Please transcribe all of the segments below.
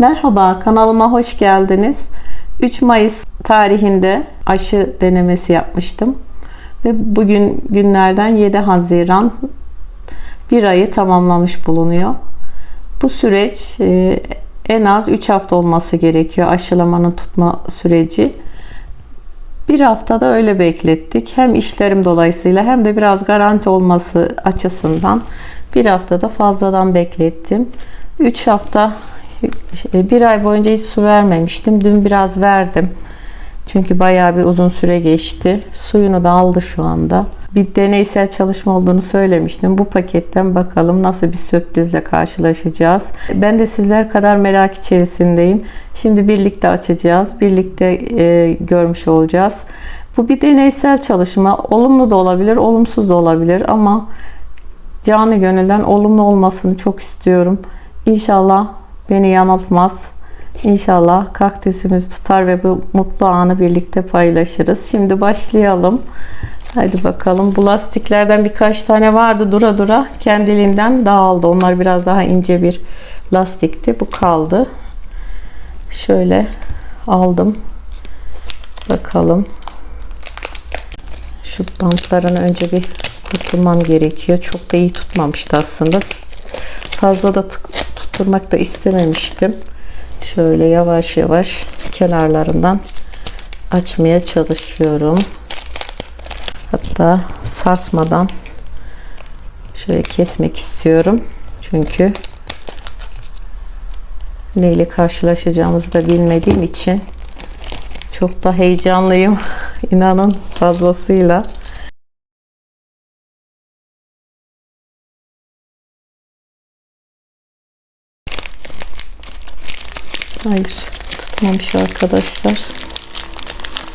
Merhaba, kanalıma hoş geldiniz. 3 Mayıs tarihinde aşı denemesi yapmıştım. Ve bugün günlerden 7 Haziran bir ayı tamamlamış bulunuyor. Bu süreç e, en az 3 hafta olması gerekiyor aşılamanın tutma süreci. Bir haftada öyle beklettik. Hem işlerim dolayısıyla hem de biraz garanti olması açısından bir haftada fazladan beklettim. 3 hafta bir ay boyunca hiç su vermemiştim. Dün biraz verdim. Çünkü bayağı bir uzun süre geçti. Suyunu da aldı şu anda. Bir deneysel çalışma olduğunu söylemiştim. Bu paketten bakalım nasıl bir sürprizle karşılaşacağız. Ben de sizler kadar merak içerisindeyim. Şimdi birlikte açacağız. Birlikte e, görmüş olacağız. Bu bir deneysel çalışma. Olumlu da olabilir, olumsuz da olabilir ama canı gönülden olumlu olmasını çok istiyorum. İnşallah beni yanıltmaz. İnşallah kaktüsümüz tutar ve bu mutlu anı birlikte paylaşırız. Şimdi başlayalım. Hadi bakalım. Bu lastiklerden birkaç tane vardı dura dura kendiliğinden dağıldı. Onlar biraz daha ince bir lastikti. Bu kaldı. Şöyle aldım. Bakalım. Şu bantlarını önce bir kurtulmam gerekiyor. Çok da iyi tutmamıştı aslında. Fazla da tutturmak da istememiştim. Şöyle yavaş yavaş kenarlarından açmaya çalışıyorum. Hatta sarsmadan şöyle kesmek istiyorum. Çünkü neyle karşılaşacağımızı da bilmediğim için çok da heyecanlıyım. İnanın fazlasıyla. Hayır tutmamış arkadaşlar.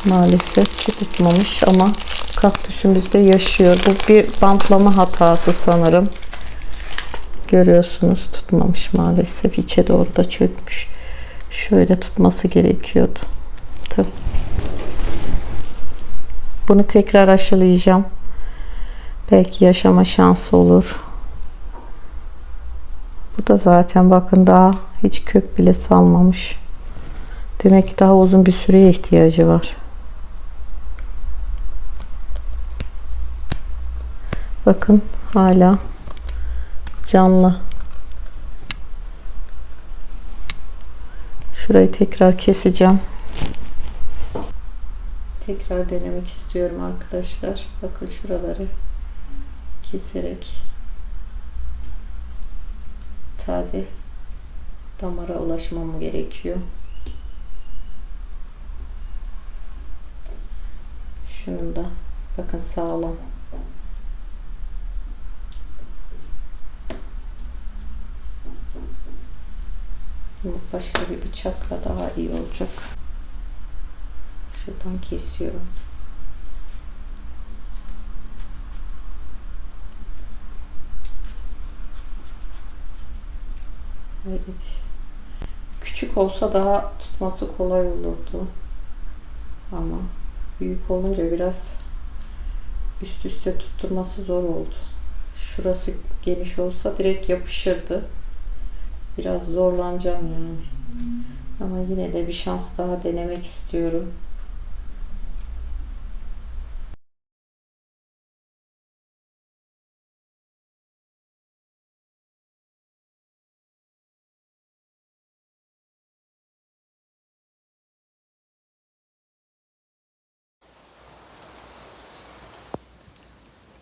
Maalesef ki tutmamış ama kaktüsümüzde yaşıyor. Bu bir bantlama hatası sanırım. Görüyorsunuz tutmamış maalesef. içe doğru da çökmüş. Şöyle tutması gerekiyordu. Tabii. Bunu tekrar aşılayacağım. Belki yaşama şansı olur. Bu da zaten bakın daha hiç kök bile salmamış. Demek ki daha uzun bir süreye ihtiyacı var. Bakın hala canlı. Şurayı tekrar keseceğim. Tekrar denemek istiyorum arkadaşlar. Bakın şuraları keserek taze damara ulaşmam gerekiyor. Şunun da bakın sağlam. Başka bir bıçakla daha iyi olacak. Şuradan kesiyorum. Evet. Küçük olsa daha tutması kolay olurdu. Ama büyük olunca biraz üst üste tutturması zor oldu. Şurası geniş olsa direkt yapışırdı. Biraz zorlanacağım yani. Ama yine de bir şans daha denemek istiyorum.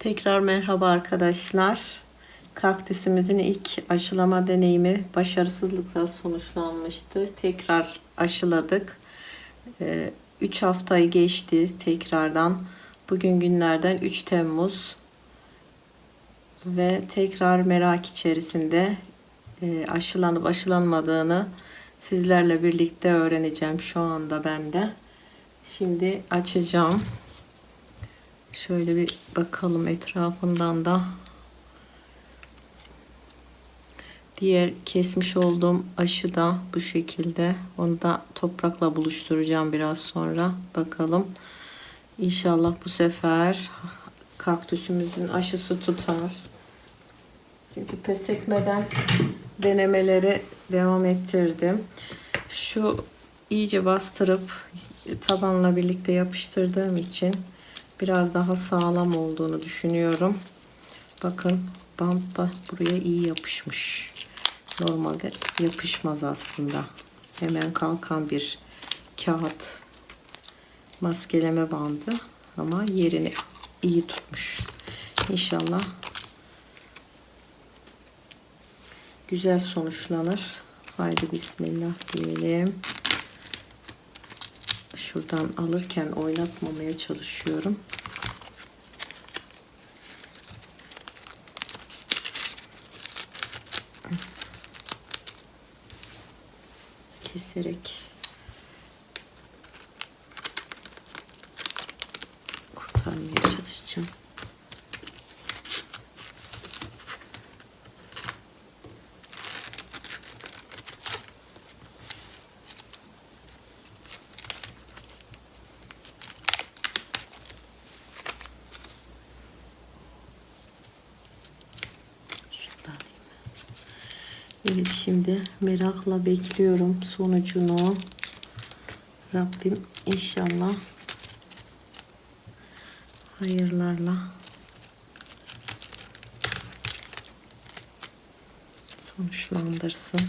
Tekrar merhaba arkadaşlar. Kaktüsümüzün ilk aşılama deneyimi başarısızlıkla sonuçlanmıştı. Tekrar aşıladık. 3 haftayı geçti tekrardan. Bugün günlerden 3 Temmuz. Ve tekrar merak içerisinde e, aşılanıp aşılanmadığını sizlerle birlikte öğreneceğim şu anda ben de. Şimdi açacağım. Şöyle bir bakalım etrafından da. Diğer kesmiş olduğum aşı da bu şekilde. Onu da toprakla buluşturacağım biraz sonra. Bakalım. İnşallah bu sefer kaktüsümüzün aşısı tutar. Çünkü pes etmeden denemeleri devam ettirdim. Şu iyice bastırıp tabanla birlikte yapıştırdığım için biraz daha sağlam olduğunu düşünüyorum. Bakın bant da buraya iyi yapışmış. Normalde yapışmaz aslında. Hemen kalkan bir kağıt maskeleme bandı ama yerini iyi tutmuş. İnşallah güzel sonuçlanır. Haydi bismillah diyelim. Şuradan alırken oynatmamaya çalışıyorum. Keserek kurtarmaya çalışacağım. Evet şimdi merakla bekliyorum sonucunu. Rabbim inşallah hayırlarla sonuçlandırsın.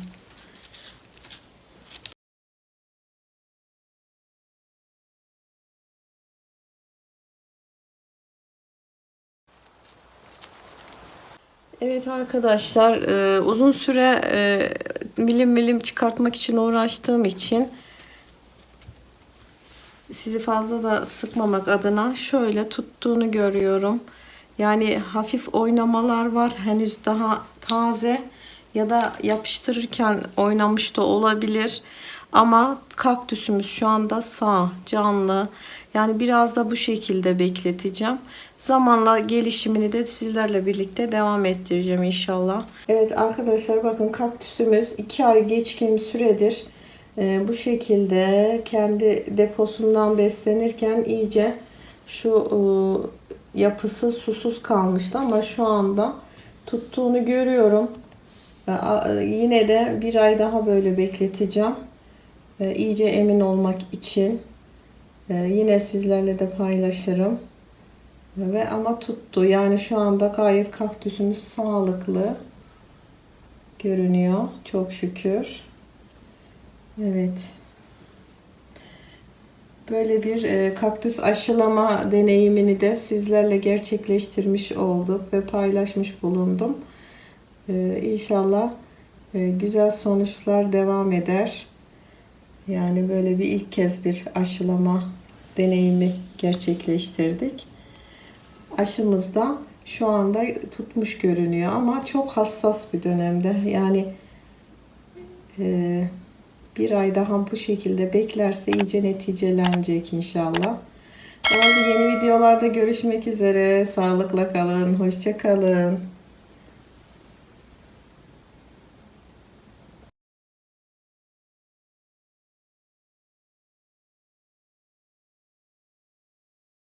Evet arkadaşlar e, uzun süre e, milim milim çıkartmak için uğraştığım için sizi fazla da sıkmamak adına şöyle tuttuğunu görüyorum. Yani hafif oynamalar var. Henüz daha taze ya da yapıştırırken oynamış da olabilir. Ama kaktüsümüz şu anda sağ, canlı. Yani biraz da bu şekilde bekleteceğim. Zamanla gelişimini de sizlerle birlikte devam ettireceğim inşallah. Evet arkadaşlar bakın kaktüsümüz 2 ay geçkin süredir e, bu şekilde kendi deposundan beslenirken iyice şu e, yapısı susuz kalmıştı ama şu anda tuttuğunu görüyorum. E, yine de bir ay daha böyle bekleteceğim. E, iyice emin olmak için E, yine sizlerle de paylaşırım. Ve ama tuttu. Yani şu anda gayet kaktüsümüz sağlıklı görünüyor. Çok şükür. Evet. Böyle bir e, kaktüs aşılama deneyimini de sizlerle gerçekleştirmiş olduk ve paylaşmış bulundum. E, inşallah güzel sonuçlar devam eder. Yani böyle bir ilk kez bir aşılama deneyimi gerçekleştirdik. Aşımız da şu anda tutmuş görünüyor ama çok hassas bir dönemde. Yani e, bir ay daha bu şekilde beklerse iyice neticelenecek inşallah. Oldu yeni videolarda görüşmek üzere. Sağlıkla kalın. Hoşça kalın.